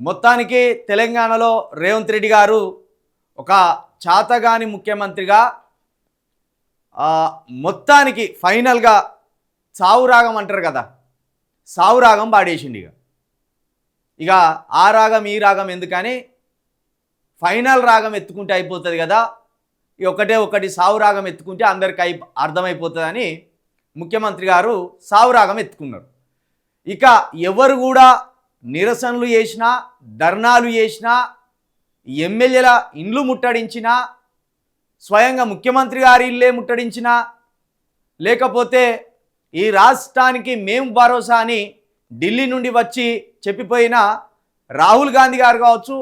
మొత్తానికి తెలంగాణలో రేవంత్ రెడ్డి గారు ఒక చాతగాని ముఖ్యమంత్రిగా మొత్తానికి ఫైనల్గా సావు రాగం అంటారు కదా సావు రాగం పాడేసిండు ఇక. ఇక ఆ రాగం ఈ రాగం ఎందుకని? ఫైనల్ రాగం ఎత్తుకుంటే అయిపోతుంది కదా ఈ ఒకటే ఒకటి సావు రాగం ఎత్తుకుంటే అందరికి అయి అర్థమైపోతుందని ముఖ్యమంత్రి గారు సావు రాగం ఎత్తుకున్నారు. ఇక ఎవరు కూడా నిరసనలు చేసినా ధర్నాలు చేసినా ఎమ్మెల్యేల ఇండ్లు ముట్టడించినా స్వయంగా ముఖ్యమంత్రి గారి ఇల్లే ముట్టడించినా లేకపోతే ఈ రాష్ట్రానికి మేము భరోసా అని ఢిల్లీ నుండి వచ్చి చెప్పిపోయిన రాహుల్ గాంధీ గారు కావచ్చు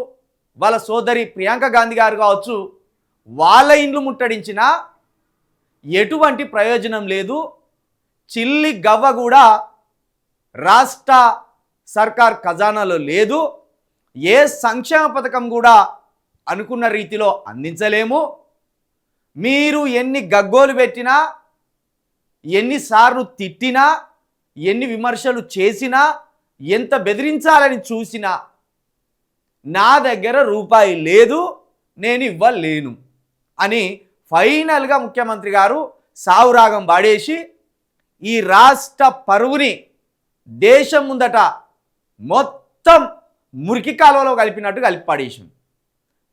వాళ్ళ సోదరి ప్రియాంక గాంధీ గారు కావచ్చు వాళ్ళ ఇండ్లు ముట్టడించినా ఎటువంటి ప్రయోజనం లేదు. చిల్లి గవ్వ కూడా రాష్ట్ర సర్కార్ ఖజానాలో లేదు. ఏ సంక్షేమ పథకం కూడా అనుకున్న రీతిలో అందించలేము. మీరు ఎన్ని గగ్గోలు పెట్టినా ఎన్నిసార్లు తిట్టినా ఎన్ని విమర్శలు చేసినా ఎంత బెదిరించాలని చూసినా నా దగ్గర రూపాయి లేదు నేను ఇవ్వలేను అని ఫైనల్గా ముఖ్యమంత్రి గారు సావురాగం పాడేసి ఈ రాష్ట్ర పరువుని దేశం ముందట మొత్తం మురికి కాలువలో కలిపినట్టు కలిపి పడేసింది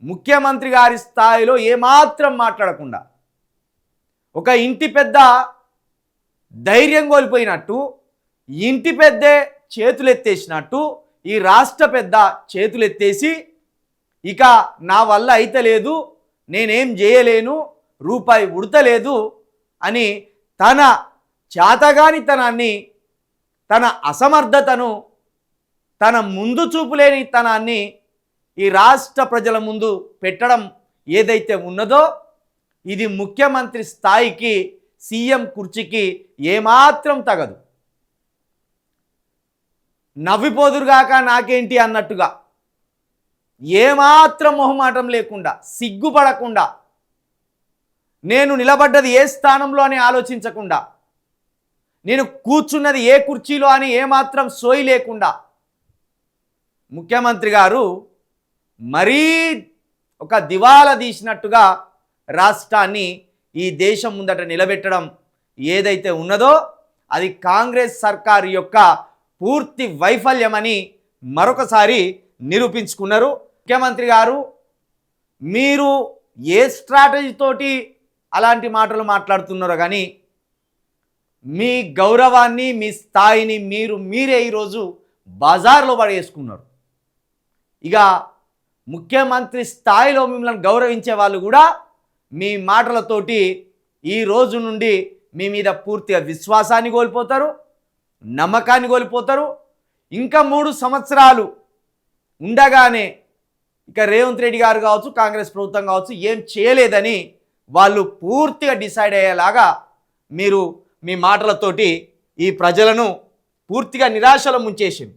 ముఖ్యమంత్రి గారి స్థాయిలో ఏమాత్రం మాట్లాడకుండా ఒక ఇంటి పెద్ద ధైర్యం కోల్పోయినట్టు ఇంటి పెద్దే చేతులెత్తేసినట్టు ఈ రాష్ట్ర పెద్ద చేతులెత్తేసి ఇక నా వల్ల అయితలేదు నేనేం చేయలేను రూపాయి ఉడతలేదు అని తన చాతగానితనాన్ని తన అసమర్థతను తన ముందు చూపులేని తనాన్ని ఈ రాష్ట్ర ప్రజల ముందు పెట్టడం ఏదైతే ఉన్నదో ఇది ముఖ్యమంత్రి స్థాయికి సీఎం కుర్చీకి ఏమాత్రం తగదు. నవ్విపోదురుగాక నాకేంటి అన్నట్టుగా ఏమాత్రం మొహమాటం లేకుండా సిగ్గుపడకుండా నేను నిలబడ్డది ఏ స్థానంలో అని ఆలోచించకుండా నేను కూర్చున్నది ఏ కుర్చీలో అని ఏమాత్రం సోయి లేకుండా ముఖ్యమంత్రి గారు మరీ ఒక దివాలా తీసినట్టుగా రాష్ట్రాన్ని ఈ దేశం ముందట నిలబెట్టడం ఏదైతే ఉన్నదో అది కాంగ్రెస్ సర్కార్ యొక్క పూర్తి వైఫల్యమని మరొకసారి నిరూపించుకున్నారు. ముఖ్యమంత్రి గారు మీరు ఏ స్ట్రాటజీతోటి అలాంటి మాటలు మాట్లాడుతున్నారో కానీ మీ గౌరవాన్ని మీ స్థాయిని మీరు మీరే ఈరోజు బజార్లో పడేసుకున్నారు. ఇక ముఖ్యమంత్రి స్థాయిలో మిమ్మల్ని గౌరవించే వాళ్ళు కూడా మీ మాటలతోటి ఈ రోజు నుండి మీ మీద పూర్తిగా విశ్వాసాన్ని కోల్పోతారు నమ్మకాన్ని కోల్పోతారు. ఇంకా మూడు సంవత్సరాలు ఉండగానే ఇక రేవంత్ రెడ్డి గారు కావచ్చు కాంగ్రెస్ ప్రభుత్వం కావచ్చు ఏం చేయలేదని వాళ్ళు పూర్తిగా డిసైడ్ అయ్యేలాగా మీరు మీ మాటలతోటి ఈ ప్రజలను పూర్తిగా నిరాశలో ముంచేసింది